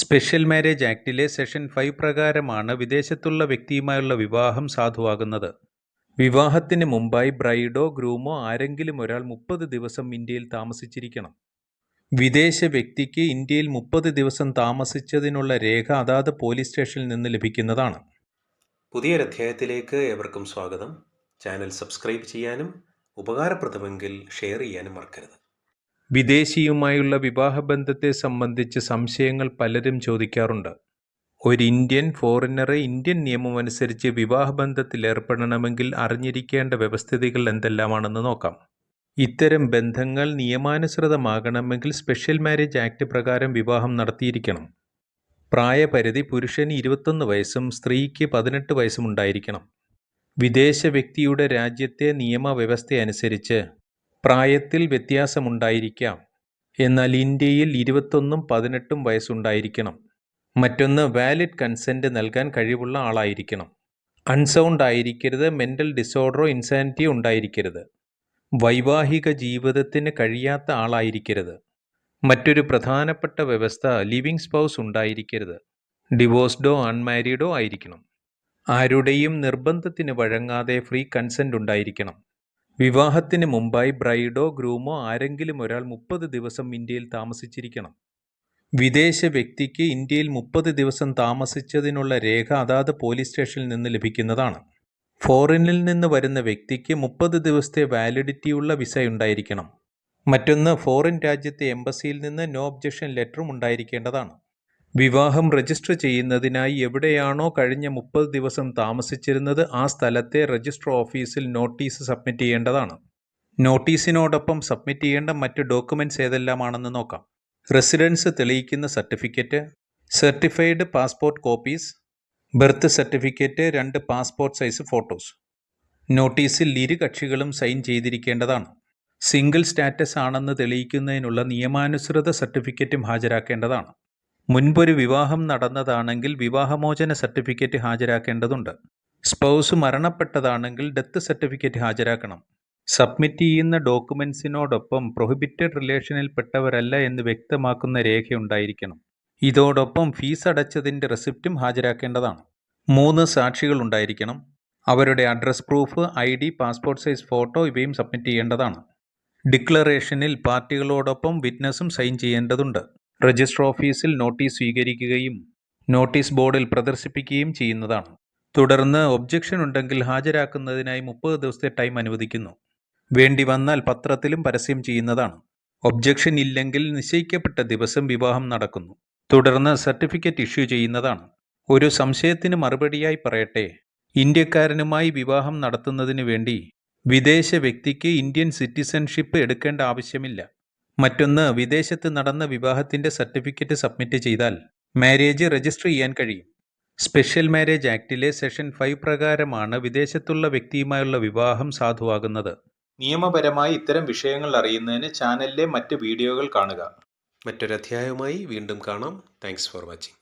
Special marriage ആക്ടിലെ section five പ്രകാരമാണ് വിദേശത്തുള്ള വ്യക്തിയുമായുള്ള വിവാഹം സാധുവാകുന്നത്. വിവാഹത്തിന് മുമ്പായി ബ്രൈഡോ ഗ്രൂമോ ആരെങ്കിലും ഒരാൾ മുപ്പത് ദിവസം ഇന്ത്യയിൽ താമസിച്ചിരിക്കണം. വിദേശ വ്യക്തിക്ക് ഇന്ത്യയിൽ മുപ്പത് ദിവസം താമസിച്ചതിനുള്ള രേഖ അതാത് പോലീസ് സ്റ്റേഷനിൽ നിന്ന് ലഭിക്കുന്നതാണ്. പുതിയൊരധ്യായത്തിലേക്ക് ഏവർക്കും സ്വാഗതം. ചാനൽ സബ്സ്ക്രൈബ് ചെയ്യാനും ഉപകാരപ്രദമെങ്കിൽ ഷെയർ ചെയ്യാനും മറക്കരുത്. വിദേശിയുമായുള്ള വിവാഹബന്ധത്തെ സംബന്ധിച്ച് സംശയങ്ങൾ പലരും ചോദിക്കാറുണ്ട്. ഒരു ഇന്ത്യൻ ഫോറിനറെ ഇന്ത്യൻ നിയമമനുസരിച്ച് വിവാഹബന്ധത്തിൽ ഏർപ്പെടണമെങ്കിൽ അറിഞ്ഞിരിക്കേണ്ട വ്യവസ്ഥിതികൾ എന്തെല്ലാമാണെന്ന് നോക്കാം. ഇത്തരം ബന്ധങ്ങൾ നിയമാനുസൃതമാകണമെങ്കിൽ സ്പെഷ്യൽ മാരേജ് ആക്ട് പ്രകാരം വിവാഹം നടത്തിയിരിക്കണം. പ്രായപരിധി പുരുഷന് ഇരുപത്തൊന്ന് വയസ്സും സ്ത്രീക്ക് പതിനെട്ട് വയസ്സും ഉണ്ടായിരിക്കണം. വിദേശ വ്യക്തിയുടെ രാജ്യത്തെ നിയമവ്യവസ്ഥയനുസരിച്ച് പ്രായത്തിൽ വ്യത്യാസമുണ്ടായിരിക്കാം. എന്നാൽ ഇന്ത്യയിൽ ഇരുപത്തൊന്നും പതിനെട്ടും വയസ്സുണ്ടായിരിക്കണം. മറ്റൊന്ന് വാലിഡ് കൺസെന്റ് നൽകാൻ കഴിവുള്ള ആളായിരിക്കണം. അൺസൗണ്ട് ആയിരിക്കരുത് മെന്റൽ ഡിസോർഡറോ ഇൻസാനിറ്റിയോ ഉണ്ടായിരിക്കരുത്. വൈവാഹിക ജീവിതത്തിന് കഴിയാത്ത ആളായിരിക്കരുത്. മറ്റൊരു പ്രധാനപ്പെട്ട വ്യവസ്ഥ ലിവിങ് സ്പൗസ് ഉണ്ടായിരിക്കരുത്. ഡിവോഴ്സ്ഡോ അൺമാരീഡോ ആയിരിക്കണം. ആരുടെയും നിർബന്ധത്തിന് വഴങ്ങാതെ ഫ്രീ കൺസെന്റ് ഉണ്ടായിരിക്കണം. വിവാഹത്തിന് മുമ്പായി ബ്രൈഡോ ഗ്രൂമോ ആരെങ്കിലും ഒരാൾ മുപ്പത് ദിവസം ഇന്ത്യയിൽ താമസിച്ചിരിക്കണം. വിദേശ വ്യക്തിക്ക് ഇന്ത്യയിൽ മുപ്പത് ദിവസം താമസിച്ചതിനുള്ള രേഖ അതാത് പോലീസ് സ്റ്റേഷനിൽ നിന്ന് ലഭിക്കുന്നതാണ്. ഫോറിനിൽ നിന്ന് വരുന്ന വ്യക്തിക്ക് മുപ്പത് ദിവസത്തെ വാലിഡിറ്റിയുള്ള വിസ ഉണ്ടായിരിക്കണം. മറ്റൊന്ന് ഫോറിൻ രാജ്യത്തെ എംബസിയിൽ നിന്ന് നോ ഒബ്ജക്ഷൻ ലെറ്ററും ഉണ്ടായിരിക്കേണ്ടതാണ്. വിവാഹം രജിസ്റ്റർ ചെയ്യുന്നതിനായി എവിടെയാണോ കഴിഞ്ഞ മുപ്പത് ദിവസം താമസിച്ചിരുന്നത് ആ സ്ഥലത്തെ രജിസ്റ്റർ ഓഫീസിൽ നോട്ടീസ് സബ്മിറ്റ് ചെയ്യേണ്ടതാണ്. നോട്ടീസിനോടൊപ്പം സബ്മിറ്റ് ചെയ്യേണ്ട മറ്റ് ഡോക്യുമെന്റ്സ് ഏതെല്ലാമാണെന്ന് നോക്കാം. റെസിഡൻസ് തെളിയിക്കുന്ന certificate certified passport copies birth certificate രണ്ട് പാസ്പോർട്ട് സൈസ് ഫോട്ടോസ്. നോട്ടീസിൽ ഇരു കക്ഷികളും സൈൻ ചെയ്തിരിക്കേണ്ടതാണ്. സിംഗിൾ സ്റ്റാറ്റസ് ആണെന്ന് തെളിയിക്കുന്നതിനുള്ള നിയമാനുസൃത സർട്ടിഫിക്കറ്റും ഹാജരാക്കേണ്ടതാണ്. മുൻപൊരു വിവാഹം നടന്നതാണെങ്കിൽ വിവാഹമോചന സർട്ടിഫിക്കറ്റ് ഹാജരാക്കേണ്ടതുണ്ട്. സ്പൗസ് മരണപ്പെട്ടതാണെങ്കിൽ ഡെത്ത് സർട്ടിഫിക്കറ്റ് ഹാജരാക്കണം. സബ്മിറ്റ് ചെയ്യുന്ന ഡോക്യുമെൻസിനോടൊപ്പം പ്രൊഹിബിറ്റഡ് റിലേഷനിൽപ്പെട്ടവരല്ല എന്ന് വ്യക്തമാക്കുന്ന രേഖയുണ്ടായിരിക്കണം. ഇതോടൊപ്പം ഫീസ് അടച്ചതിന്റെ റെസിപ്റ്റും ഹാജരാക്കേണ്ടതാണ്. മൂന്ന് സാക്ഷികൾ ഉണ്ടായിരിക്കണം. അവരുടെ address proof I D passport size photo ഇവയും സബ്മിറ്റ് ചെയ്യേണ്ടതാണ്. ഡിക്ലറേഷനിൽ പാർട്ടികളോടൊപ്പം വിറ്റ്നസ്സും സൈൻ ചെയ്യേണ്ടതുണ്ട്. രജിസ്റ്റർ ഓഫീസിൽ നോട്ടീസ് സ്വീകരിക്കുകയും നോട്ടീസ് ബോർഡിൽ പ്രദർശിപ്പിക്കുകയും ചെയ്യുന്നതാണ്. തുടർന്ന് ഒബ്ജക്ഷൻ ഉണ്ടെങ്കിൽ ഹാജരാക്കുന്നതിനായി മുപ്പത് ദിവസത്തെ ടൈം അനുവദിക്കുന്നു. വേണ്ടി വന്നാൽ പത്രത്തിലും പരസ്യം ചെയ്യുന്നതാണ്. ഒബ്ജക്ഷൻ ഇല്ലെങ്കിൽ നിശ്ചയിക്കപ്പെട്ട ദിവസം വിവാഹം നടക്കുന്നു. തുടർന്ന് സർട്ടിഫിക്കറ്റ് ഇഷ്യൂ ചെയ്യുന്നതാണ്. ഒരു സംശയത്തിന് മറുപടിയായി പറയട്ടെ. ഇന്ത്യക്കാരനുമായി വിവാഹം നടത്തുന്നതിന് വേണ്ടി വിദേശ വ്യക്തിക്ക് ഇന്ത്യൻ സിറ്റിസൺഷിപ്പ് എടുക്കേണ്ട ആവശ്യമില്ല. മറ്റൊന്ന് വിദേശത്ത് നടന്ന വിവാഹത്തിന്റെ സർട്ടിഫിക്കറ്റ് സബ്മിറ്റ് ചെയ്താൽ മാരേജ് രജിസ്റ്റർ ചെയ്യാൻ കഴിയും. സ്പെഷ്യൽ മാരേജ് ആക്ടിലെ സെഷൻ ഫൈവ് പ്രകാരമാണ് വിദേശത്തുള്ള വ്യക്തിയുമായുള്ള വിവാഹം സാധുവാകുന്നത്. നിയമപരമായി ഇത്തരം വിഷയങ്ങൾ അറിയുന്നതിന് ചാനലിലെ മറ്റ് വീഡിയോകൾ കാണുക. മറ്റൊരധ്യായവുമായി വീണ്ടും കാണാം. Thanks for watching